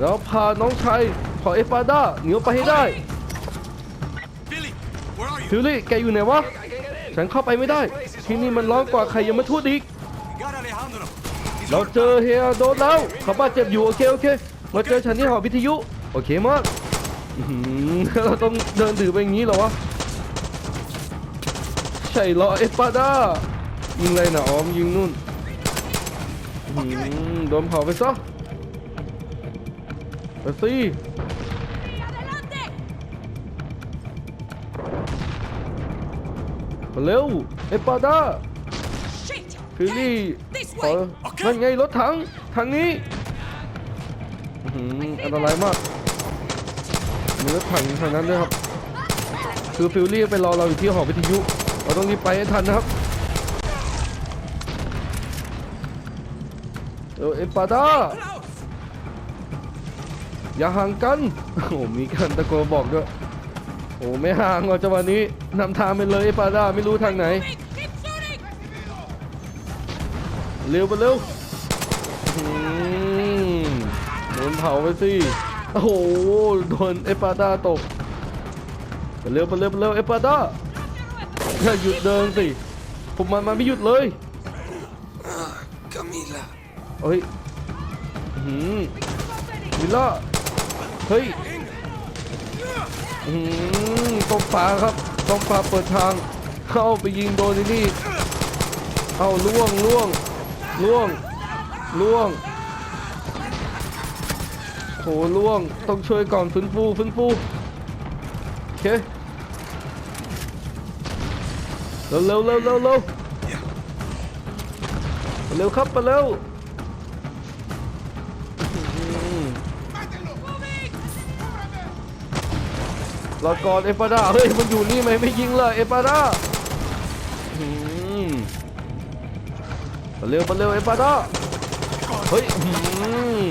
แล้วพาน้องชายของเอฟาด้าหนีออกไปให้ได้ Billy, where are you? ฟิลลี่แกอยู่ไหนวะ ฉันเข้าไปไม่ได้ ที่นี่มันร้อนกว่าใครยังมาทูดอีก We got Alejandro. He's เราเจอเฮียโดนแล้วเขาบาดเจ็บอยู่โอเคโอเค มาเจอฉันที่หอวิทยุ โอเคมากอื้อหือเราต้องเดินถือไปอย่างนี้เหรอวะ ใช่เหรอเอสปาด้ายิงอะไรนะอ๋อมยิงนู่นอื้อหือโดนเผาไปซะ ไปสิ Adelante! มาเร็วเอสปาด้า Shit! ฟิลลี่ This ขอ way! นั่นไงรถถังทางนี้อื้อหืออันตรายมากมีรถถังทางนั้นด้วยครับคือฟิลลี่ไปรอเราอยู่ที่หอวิทยุเราต้องรีบไปให้ทันนะครับเออเอปาดา close. อย่าห่างกัน โอ้โหมีการตะโกนบอกด้วย โอ้ไม่ห่างว่ะจังหวะนี้นำทางไปเลยเอปาดาไม่รู้ทางไหน Keep shooting! เร็วไปเร็วอืมโดนเผาไปสิ โอ้โหโดนเอปาดาตกไปเร็วไปเร็วไปเร็วเอปาดาอย่าหยุดเดินสิผมมันมันไม่หยุดเลย Camila. เฮ้ยอื้อหืมวิลล่า เฮ้ยอืมต้องฝาครับต้องฝาเปิดทาง เข้าไปยิงโดนที่นี่เอาล่วงล่วงล่วงล่วงโหล่วงต้องช่วยก่อนฟื้นฟูฟื้นฟูโอเคเร็วเร็วเร็วเร็วเร็วครับไปเร็ว รอก่อนเอปาดาเฮ้ยมันอยู่นี่ไหมไม่ยิงเลยเอปาดาอืมไปเร็วไปเร็วเอปาดาเฮ้ยอืม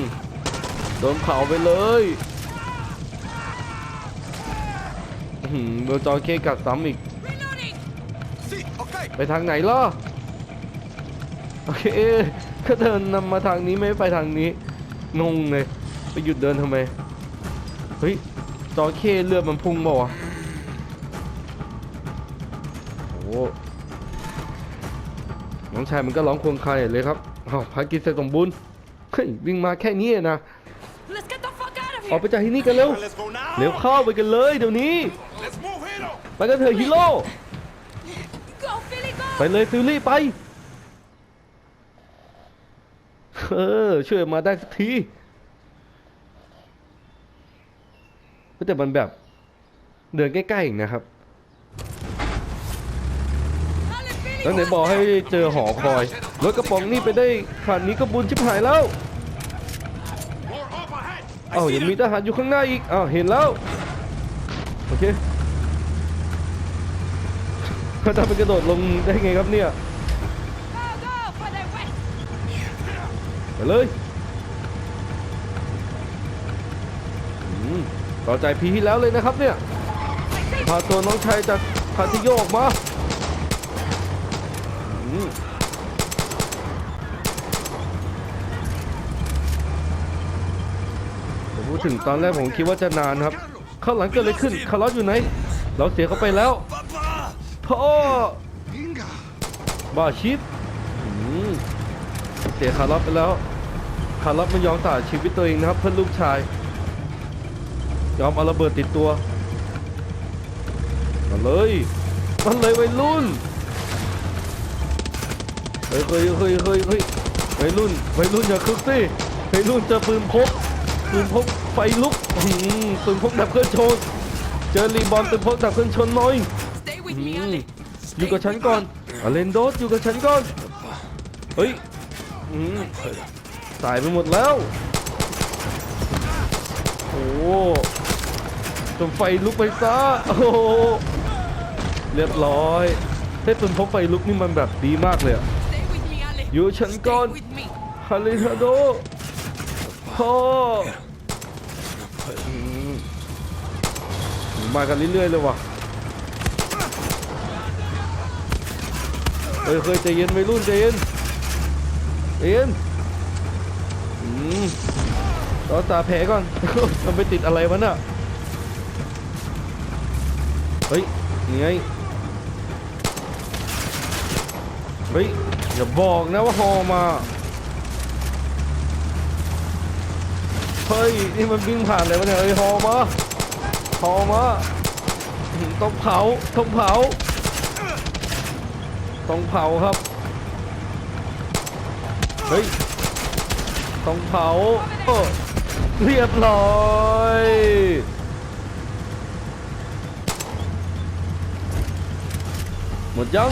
โดนเผาไปเลยอืมโดนจอเคกัดซ้ำอีก Reloading! Sí, okay. ไปทางไหนล่ะโอเคก็เดินนำมาทางนี้ไม่ไปทางนี้งงเลยไปหยุดเดินทำไมเฮ้ย จอเคเลือดมันพุ่งเปล่าวะโอ้น้องชายมันก็ร้องควงคายเลยครับอ้าวภารกิจเสร็จสมบูรณ์เฮ้ยวิ่งมาแค่นี้นะ Let's get the fuck out of ออก here! ไปจากที่นี่กันเร็ว Let's go now. เร็วเข้าไปกันเลยเดี๋ยวนี้ Let's move, hero. ไปกันเถอะฮีโร่ Go, Philly, go! ไปเลยฟิลลี่ไป เออช่วยมาได้สักที แต่มันแบบเดินใกล้ๆอีกนะครับ แล้วไหนบอกให้เจอหอคอยรถกระป๋องนี่ไปได้ขันนี้ก็บุญชิบหายแล้วเอ้ายังมีทหารอยู่ข้างหน้าอีกอ้าวเห็นแล้ว โอเคเขาทำเป็นกระโดดลงได้ไงครับเนี่ย ไปเลย ต่อใจพีที่แล้วเลยนะครับเนี่ยพาตัวน้องชายจากคาติโยออกมาอืมพูดถึงตอนแรกผมคิดว่าจะนานครับข้าหลังเกิดอะไรขึ้นคาร์ลอสอยู่ไหน เราเสียเขาไปแล้วพ่อบ้าชิปเสียคาร์ลอสไปแล้วคาร์ลอสมันยอมสละชีวิตตัวเองนะครับ เพื่อลูกชาย ยอมเอาระเบิดติดตัว มาเลยมาเลยวัยรุ่นเฮ้ยเฮ้ยเฮ้ยเฮ้ยเฮ้ยวัยรุ่นวัยรุ่นอย่าคึกสิวัยรุ่นเจอปืนพกปืนพกไฟลุกอื้อหือปืนพกดับเครื่องชนเจอรีบอลปืนพกดับเครื่องชนหน่อย Stay with อื me, ม Ale! อยู่กับฉันก่อนอเลนโดสอยู่กับฉันก่อนเฮ้ยอืมตายไปหมดแล้วโอ้ โหจนไฟลุกไปซะโอ้โหเรียบร้อยเฮ้ยปืนพกไฟลุกนี่มันแบบดีมากเลยอะ Stay with me, Ale! อยู่ฉันก่อน Stay with me! ฮาริฮาโดพ่ออืมมากันเรื่อยๆเลยว่ะเฮ้ยเคยใจเย็นวัยรุ่นใจเย็นใจเย็นอืมรักษาแผลก่อนมันไปติดอะไรวะน่ะ เฮ้ยยังไงเฮ้ยอย่าบอกนะว่าฮอมา เฮ้ย นี่มันวิ่งผ่านอะไรวะเนี่ยเฮ้ยฮอมาฮอมาต้องเผาต้องเผาต้องเผาครับ เฮ้ยต้องเผา เรียบร้อย มดยัง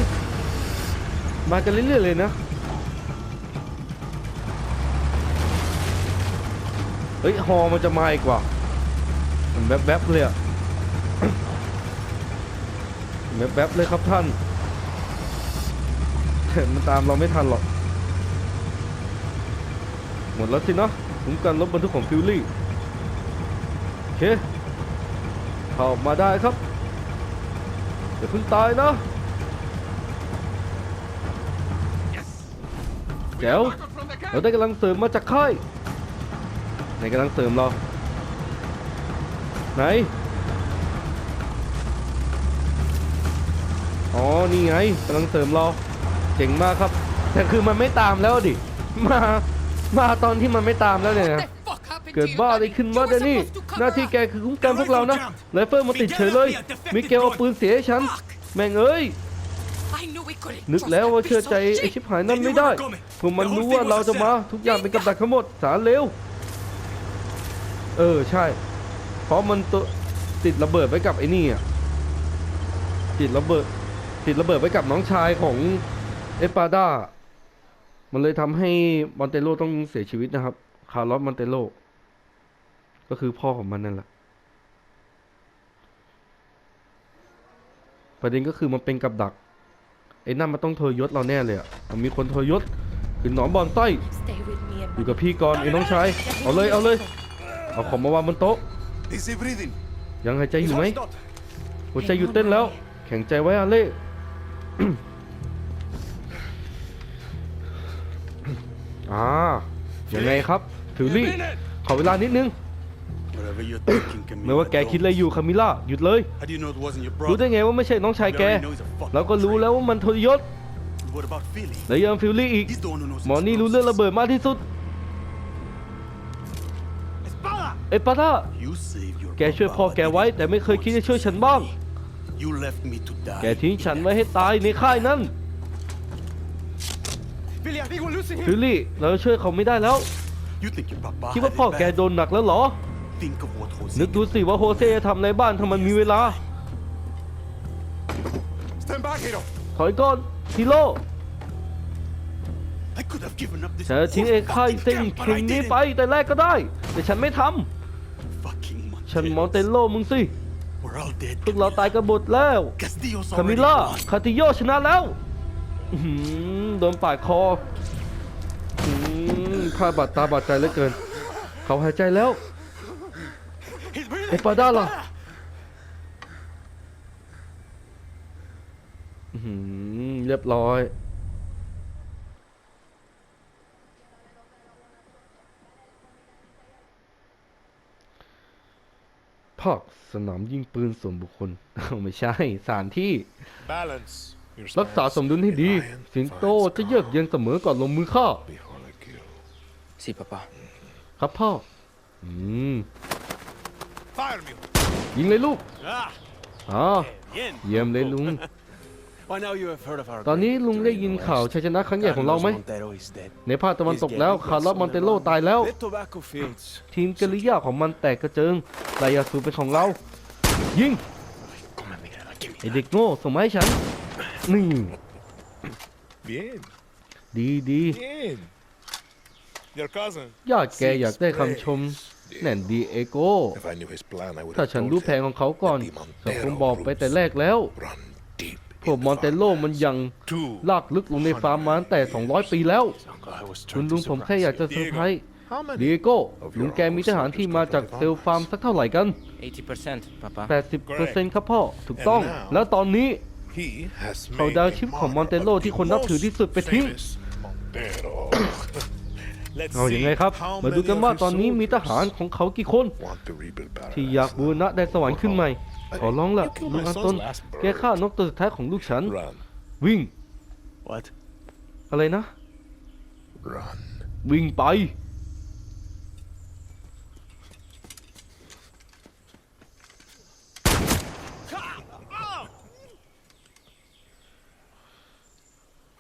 มากันเรื่อยๆเลยนะเฮ้ยฮอมันจะมาอีกว่ามันแวบๆเลยอะแวบๆเลยครับท่าน มันตามเราไม่ทันหรอก หมดแล้วสินะคุ้มกันรถบรรทุกของฟิวลี่โอเคเข้ามาได้ครับอย่าเพิ่งตายนะ แจ๋วเราได้กำลังเสริมมาจากค่ายไหนกำลังเสริมเราไหนอ๋อนี่ไงกำลังเสริมเราเจ๋งมากครับ แต่คือมันไม่ตามแล้วดิมามาตอนที่มันไม่ตามแล้วเนี่ยนะเกิดบ้าอะไรขึ้นวะเดนนี่ หน้าที่แกคือคุ้มกันพวกเรานะไรเฟิลมาติดเฉยเลยมิเกลเอาปืนเสียให้ฉัน แม่งเอ้ย นึก trust แล้ว that ว่า piece เชื่อ of ใจไอ shit. ชิบหายนั่นไม่ได้พวกมันรู้ว่าเราจะมาทุกอย่างเป็นกับดักทั้งหมดสารเร็ว เออใช่ เพราะมันตัวติดระเบิดไว้กับไอ้นี่อะติดระเบิด ติดระเบิดไว้กับน้องชายของเอสปาด้ามันเลยทำให้มอนเตโลต้องเสียชีวิตนะครับ คาร์ลอสมอนเตโลก็คือพ่อของมันนั่นแหละ ประเด็นก็คือมันเป็นกับดัก ไอ้นั่นมันต้องทรยศเราแน่เลยอะมันมีคนทรยศคือหนอนบอลไส้ Stay with me and อยู่กับพี่ก่อนไอ้น้องชายเอาเลยเอาเลย เอาของมาวางบนโต๊ะ Is he breathing? ยังหายใจอยู่ไหม Stop. หัวใจหยุดเต้นแล้ว แข็งใจไว้อาเล่อ่ายังไงครับ ถือรี่ขอเวลานิดนึง Whatever you're thinking, Camila. ไม่ว่าแกคิดอะไรอยู่คามิล่าหยุดเลย How do you know it wasn't your รู้ได้ brother? ไงว่าไม่ใช่น้องชายแก เราก็รู้แล้วว่ามันทรยศ What about Philly? และยังฟิลลี่อีก He's the one who knows หมอนี่รู้เรื่องระเบิดมากที่สุด Espada! เอยปาท่า You saved your แกช่วยพ่อแกไว้แต่ไม่เคยคิดจะช่วยฉันบ้าง You left me to die. แกทิ้งฉันไว้ให้ตายในค่ายนั้น Philly, I think we're losing ฟิลลี่ เราช่วยเขาไม่ได้แล้ว You think your papa คิดว่า had พ่อ it แก bad? โดนหนักแล้วเหรอ Think of what Jose นึกดูสิว่าโฮเซ่จะทำในบ้านถ้ามันมีเวลา Stand back, Hiro. ถอยก่อนฮิโร่ I could have given up this ฉันจะทิ้งไอ้ค่าย whole เส้น goddamn camp, but เข่ง I นี้ didn't. ไปแต่แรกก็ได้ แต่ฉันไม่ทำ Fucking ฉันม Montero. องเตโลมึงสิ We're all dead. พวกเราตายกันหมดแล้ว Castillo's คามิ already ล่า gone. คาติโยชนะแล้วอื้อหือโดนปาดคออื้อหือข้าบาดตาบาดใจเหลือเกิน เขาหายใจแล้ว He's breathing. เอสปาด้าล่ะอื้อหือเรียบร้อยภาคสนามยิงปืนส่วนบุคคลไม่ใช่สถานที่ Balance. Your รักษา stance. สมดุลให้ดี Lion สิงโต finds จะเยือกเย็นเสมอก่อนลงมือฆ่า before I kill. Sí, papá. ครับพ่อ อืม Fire me. ยิงเลยลูก Ah, อ๋อ bien. เยี่ยมเลยลุง By now you have heard of our ตอนนี้ลุงได้ยินข่าวชัยชนะครั้งใหญ่ของเราไหม Montero is dead. ในภาคตะวันตกแล้ว คาร์ลอสมอนเตโลตายแล้ว The tobacco fields. ทีมกริยาของมันแตกกระเจิงลายาสูบเป็นของเรา ยิง Come on, Miguel. Give me ไอเด็กโง่ส่งมาให้ฉัน นี่ Bien. ดีดี Bien. Your cousin. ญาติแกอยากได้คำชมแน่นดีเอโก้ If I knew his plan, I would ถ้า have ฉัน told รู้แผน him. ของเขาก่อน that the เขาคง Montero บอกไปแต่ groups แรกแล้ว Run deep พวก in มอนเตโล farmlands. มันยัง Two ลากลึกลงในฟาร์มมาตั้งแต่ 200 ปีแล้ว Uncle, I was คุณ trying ลุง to ผมแค่ surprise อยากจะ you. เซอร์ไพรส์ How many? ดีเอโก้ลุงแกมีทหารที่มาจากเซลล์ฟาร์มสักเท่าไหร่กัน 80%, papá. 80%ครับพ่อ ถูกต้อง แล้วตอนนี้ He has เขา made ดาว a ชิปของ mark มอนเตโล of the ที่คนนับถือที่สุดไปทิ้ง เอาอย่าง see ไงครับ how มาดู many กัน of ว่า his ตอนนี้มีท soldiers หารของเขากี่คน want to rebuild ที่ paradise. อยากบูรณะแดนสวรรค์ขึ้นใหม่ ขอร้องละ You killed ลุง my อัน son's ตน last bird. แกฆ่านกตัวสุดท้ายของลูกฉัน Run, วิ่ง What? อะไรนะ run. วิ่งไป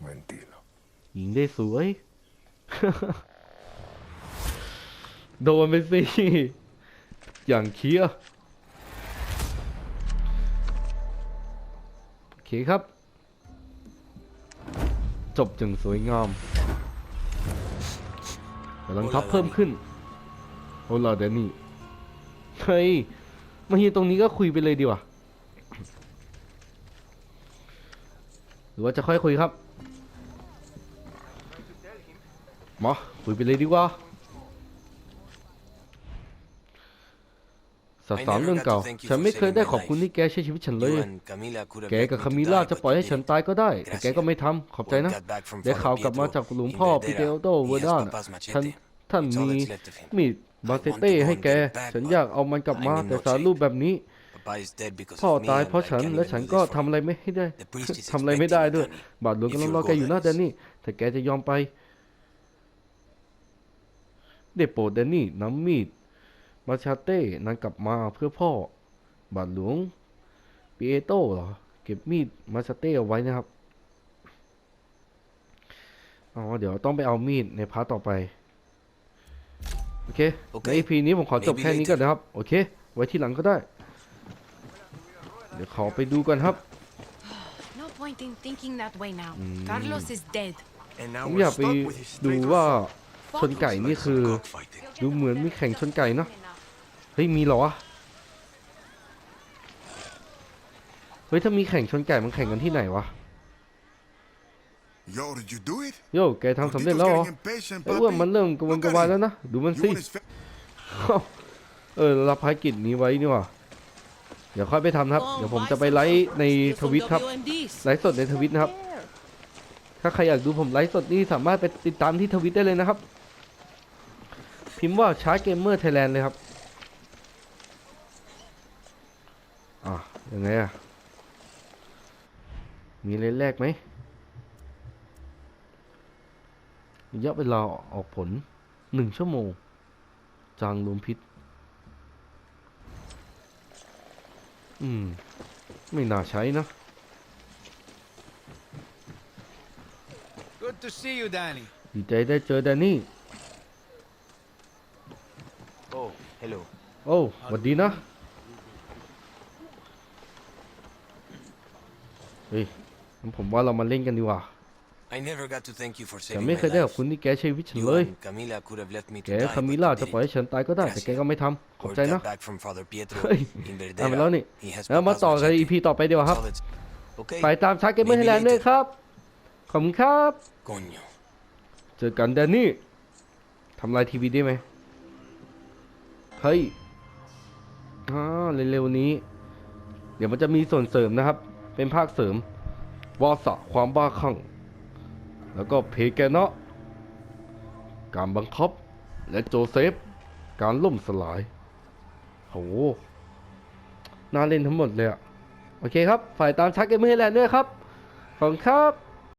Mentira. ยิงได้สวย โดนไปสิ อย่างเคลียโอเคครับ จบอย่างสวยงามกำลังทับเพิ่มขึ้น โอล่ะเดนนี่ เฮ้ยมาเฮียตรงนี้ก็คุยไปเลยดีกว่าหรือว่าจะค่อยคุยครับมาคุยไปเลยดีกว่า สอบถามเรื่องเก่า ฉันไม่เคยได้ขอบคุณที่แกใช้ชีวิตฉันเลย แกกับคามิล่าจะปล่อยให้ฉันตายก็ได้ แต่แกก็ไม่ทำขอบใจนะได้ข่าวกลับมาจากหลวงพ่อปิเตโอโตเวอร์ดานท่านท่านมีมีดบาเซเต้ให้แก ฉันอยากเอามันกลับมา แต่สารรูปแบบนี้ พ่อตายเพราะฉันและฉันก็ทำอะไรไม่ให้ได้ทำอะไรไม่ได้ด้วย บาทหลวงกำลังรอแกอยู่หน้าแดนนี่แต่แกจะยอมไป ได้โปรดแดนนี่นำมีด มาชาเต้นั้นกลับมาเพื่อพ่อ บาทหลวงปีเอโต้เหรอ เก็บมีดมาชาเต้เอาไว้นะครับ อ๋อ เดี๋ยวต้องไปเอามีดในพาร์ทต่อไปโอเคโอเค ใน EP นี้ผมขอจบแค่นี้ก่อนนะครับ โอเค ไว้ที่หลังก็ได้ เดี๋ยวขอไปดูกันครับ No point in thinking that way now. Carlos is dead. And ผ now ม we're อยากไป stuck with his ดู traitors. ว่าชนไก่นี่คือ Cockfighting. ดูเหมือนมีแข่งชนไก่เนาะ เฮ้ยมีเหรอวะเฮ้ยถ้ามีแข่งชนไก่มันแข่งกันที่ไหนวะ Yo, did you do it? โย่แกทำสำเร็จแล้วเหรอ Tito's getting impatient, ไอ้อ้วน papi. มันเริ่มกระวน Look กระ at วาย him. แล้วนะ ดูมัน You สิ and his fa- เออรับภารกิจนี้ไว้นี่หว่าเดี๋ยวค่อยไปทำนะครับ เดี๋ยวผมจะไปไลฟ์ในทวิตครับ ไลฟ์สดในทวิตนะครับ ถ้าใครอยากดูผมไลฟ์สดนี่สามารถไปติดตามที่ทวิตได้เลยนะครับ พิมพ์ว่าชาร์จเกมเมอร์ไทยแลนด์เลยครับ อะยังไงอะ มีอะไรแรกไหมระยะเวลาออกผลหนึ่งชั่วโมง จางรวมพิษ อืม ไม่น่าใช้นะ Good to see you, Danny. ดีใจได้เจอแดนนี่ Oh, hello. โอ้หวัดดีนะ เฮ้ยงั้นผมว่าเรามาเล่นกันดีกว่า I never got to thank you for แต่ saving ไม่ my เคยได้ขอบ life. คุณที่แกใช้วิตฉัน You เลย and Camila could have left me แก to die, คามิ but ล่า you จะปล่อย didn't. ให้ฉันตายก็ได้ แต่แกก็ไม่ทำขอบ Word ใจ got นะ back from Father Pietro เฮ้ย in ทำไป Verdera. แล้วนี่ He has แล้วมา Papa's ต่อกัน machete. อีพีต่อไปดีกว่าครับ Solid. Okay. ไปตามชาร์จเกมเมอร์ไทยแลนด์ด้วยครับ ขอบคุณครับ Coño. เจอกันแดนนี่ทำลายทีวีได้ไหมเฮ้ยอ่าเร็วๆนี้ เดี๋ยวมันจะมีส่วนเสริมนะครับ เป็นภาคเสริม วาสะความบ้าคลั่ง แล้วก็เพแกเนาะการบังคับ และโจเซฟ การล่มสลาย โห น่าเล่นทั้งหมดเลยอะโอเคครับ ฝ่ายตามชักเกมเมอร์แลนด์ด้วยครับ ขอบคุณครับ